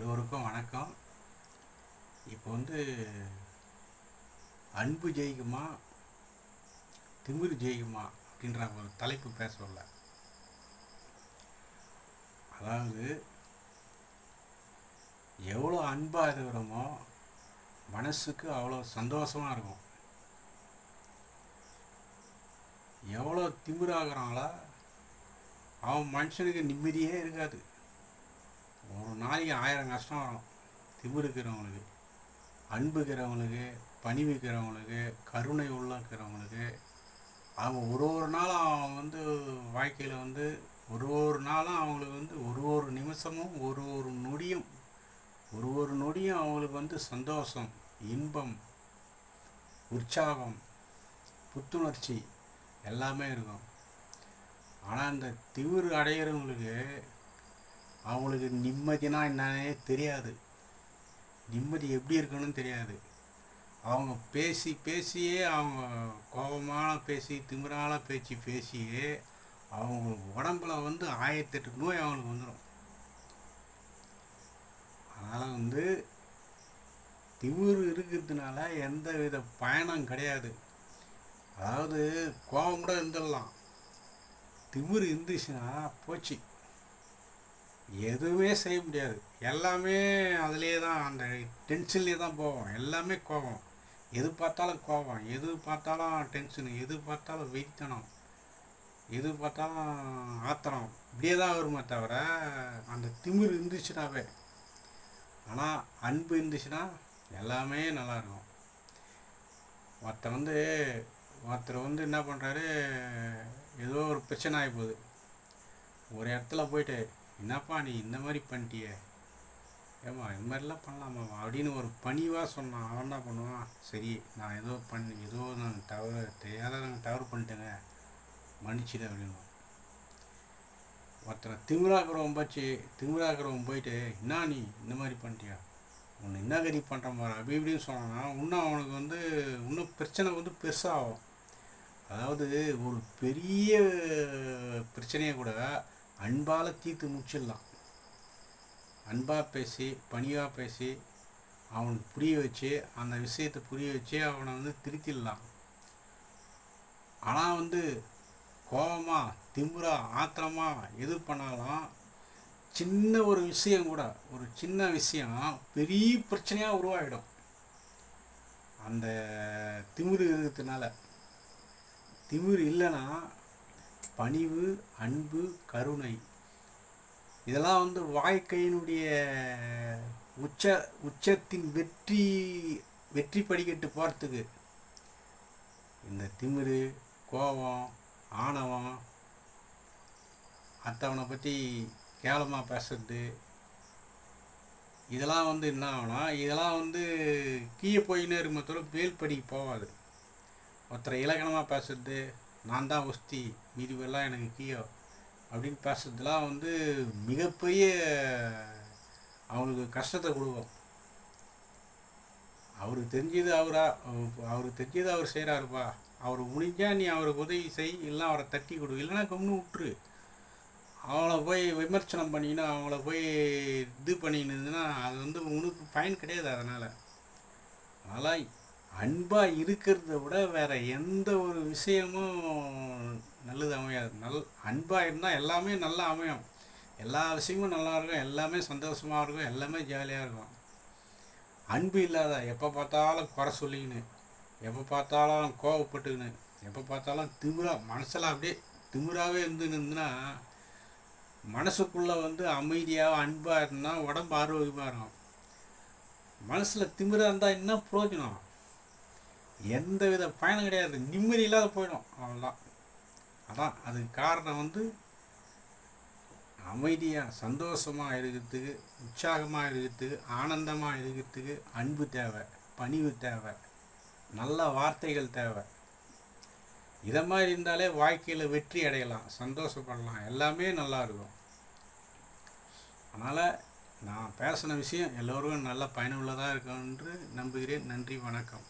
எல்லோருக்கும் வணக்கம். இப்போ வந்து அன்பு ஜெயிக்குமா திமிர் ஜெயிக்குமா அப்படின்ற ஒரு தலைப்பு பேச வரல அதாவது எவ்வளோ அன்பாக இருக்கிறோமோ மனசுக்கு அவ்வளோ சந்தோஷமாக இருக்கும். எவ்வளோ திமிராகிறாங்களோ அவன் மனுஷனுக்கு நிம்மதியே இருக்காது. ஒரு நாளைக்கு ஆயிரம் கஷ்டம் வரும். திமிருக்கிறவங்களுக்கு அன்புக்கிறவங்களுக்கு பணிவிக்கிறவங்களுக்கு கருணை உள்ளக்கிறவங்களுக்கு அவங்க ஒரு ஒரு நாளும் அவங்க வந்து வாழ்க்கையில் வந்து ஒரு ஒரு நாளும் அவங்களுக்கு வந்து ஒரு ஒரு நிமிஷமும் ஒரு ஒரு நொடியும் ஒரு ஒரு நொடியும் அவங்களுக்கு வந்து சந்தோஷம் இன்பம் உற்சாகம் புத்துணர்ச்சி எல்லாமே இருக்கும். ஆனால் இந்த திமிரு அடையிறவங்களுக்கு அவங்களுக்கு நிம்மதினா என்னன்னே தெரியாது. நிம்மதி எப்படி இருக்கணும்னு தெரியாது. அவங்க பேசி பேசியே அவங்க கோபமான பேசி திமிரான பேச்சு பேசியே அவங்க உடம்புல வந்து ஆயிரத்தெட்டு நோய் அவங்களுக்கு வந்துடும் அதனால் வந்து திமிர் இருக்கிறதுனால எந்த வித பயணம் கிடையாது. அதாவது கோபம் கூட இருந்துடலாம். திமிர் இருந்துச்சுன்னா போச்சு. எதுவுமே செய்ய முடியாது. எல்லாமே அதிலே தான் அந்த டென்ஷன்லேயே தான் போவோம். எல்லாமே கோபம். எது பார்த்தாலும் கோபம். எது பார்த்தாலும் டென்ஷனு எது பார்த்தாலும் வெயித்தனம் எது பார்த்தாலும் ஆத்திரம். இப்படியே தான் வருமே தவிர அந்த திமிரு இருந்துச்சுனாவே. ஆனால் அன்பு இருந்துச்சுன்னா எல்லாமே நல்லாயிருக்கும் ஒருத்தர் வந்து ஒருத்தர் வந்து என்ன பண்ணுறாரு ஏதோ ஒரு பிரச்சனை ஆகி போகுது. ஒரு இடத்துல போயிட்டு என்னப்பா நீ இந்த மாதிரி பண்ணிட்டியே? ஏமா இந்த மாதிரிலாம் பண்ணலாமா? அப்படின்னு ஒரு பணிவாக சொன்னான். அவன் என்ன பண்ணுவான்? சரி நான் ஏதோ பண்ணி ஏதோ நான் தவறு தெரியாத நாங்கள் தவறு பண்ணிட்டேங்க. மன்னிச்சிடு அப்படின்னு ஒருத்தரை திமிராக்கிறவன் பச்சு. திமிராக்கிறவன் போயிட்டு என்ன நீ இந்த மாதிரி பண்ணிட்டியா? உன்னை என்ன கறி பண்ணுற மாதிரி? அப்படி இப்படின்னு சொன்னான்னா இன்னும் அவனுக்கு வந்து இன்னும் பிரச்சனை வந்து பெருசாகும். அதாவது ஒரு பெரிய பிரச்சனையை கூட அன்பால் தீர்த்து முடிச்சிடலாம் அன்பாக பேசி பணிவாக பேசி அவனுக்கு புரிய வச்சு அந்த விஷயத்தை புரிய வச்சு அவனை வந்து திருத்திடலாம். ஆனால் வந்து கோபமாக திமுறா ஆத்திரமா எது பண்ணாலும் சின்ன ஒரு விஷயம் கூட ஒரு சின்ன விஷயம் பெரிய பிரச்சனையாக உருவாகிடும் அந்த திமிரு இருக்கிறதுனால. திமிர் இல்லைன்னா பணிவு அன்பு கருணை. இதெல்லாம் வந்து வாழ்க்கையினுடைய உச்ச உச்சத்தின் வெற்றி வெற்றி படிக்கட்டு போகிறதுக்கு இந்த திமிரு கோபம் ஆணவம் அத்தவனை பற்றி கேவலமாக பேசுறது. இதெல்லாம் வந்து என்ன ஆகுனா இதெல்லாம் வந்து கீழே போயின்னு இருக்குமே தவிர மேல் படிக்கு போகாது. ஒருத்தரை இலக்கணமாக பேசுறது நான் தான் ஒஸ்தி மீதிவெல்லாம் எனக்கு கீழே அப்படின்னு பேசுறதுலாம் வந்து மிகப்பெரிய அவங்களுக்கு கஷ்டத்தை கொடுக்கும். அவருக்கு தெரிஞ்சது அவரா அவருக்கு தெரிஞ்சது அவர் செய்கிறாருப்பா அவர் முடிஞ்சால் நீ அவருக்கு உதவி செய் இல்லை அவரை தட்டி கொடு இல்லைன்னா கம்னு விட்டுரு. அவங்கள போய் விமர்சனம் பண்ணினா அவங்கள போய் இது பண்ணின்னு அது வந்து உனக்கு பயன் கிடையாது அதனால். அதனால் அன்பாக இருக்கிறத விட வேறு எந்த ஒரு விஷயமும் நல்லது அமையாது. நல் அன்பாக இருந்தால் எல்லாமே நல்லா அமையும். எல்லா விஷயமும் நல்லா இருக்கும். எல்லாமே சந்தோஷமாக இருக்கும். எல்லாமே ஜாலியாக இருக்கும். அன்பு இல்லாத எப்போ பார்த்தாலும் குறை சொல்லிக்கின்னு எப்போ பார்த்தாலும் கோவப்பட்டுக்கின்னு எப்போ பார்த்தாலும் திமிரா மனசில் அப்படியே திமிராகவே இருந்துன்னு மனசுக்குள்ளே வந்து அமைதியாக அன்பாக இருந்தால் உடம்பு ஆரோக்கியமாக இருக்கும். மனசில் திமிராக இருந்தால் என்ன பிரயோஜனம் எந்த வித பயனும் கிடையாது. நிம்மதி இல்லாத போயிடும். அவ்வளோதான் அதான் அதுக்கு காரணம் வந்து அமைதியாக சந்தோஷமாக இருக்கிறதுக்கு உற்சாகமாக இருக்கிறதுக்கு ஆனந்தமாக இருக்கிறதுக்கு அன்பு தேவை பணிவு தேவை நல்ல வார்த்தைகள் தேவை. இதை மாதிரி இருந்தாலே வாழ்க்கையில் வெற்றி அடையலாம் சந்தோஷப்படலாம் எல்லாமே நல்லா இருக்கும். அதனால் நான் பேசின விஷயம் எல்லோருக்கும் நல்ல பயனுள்ளதாக இருக்கும் என்று நம்புகிறேன். நன்றி வணக்கம்.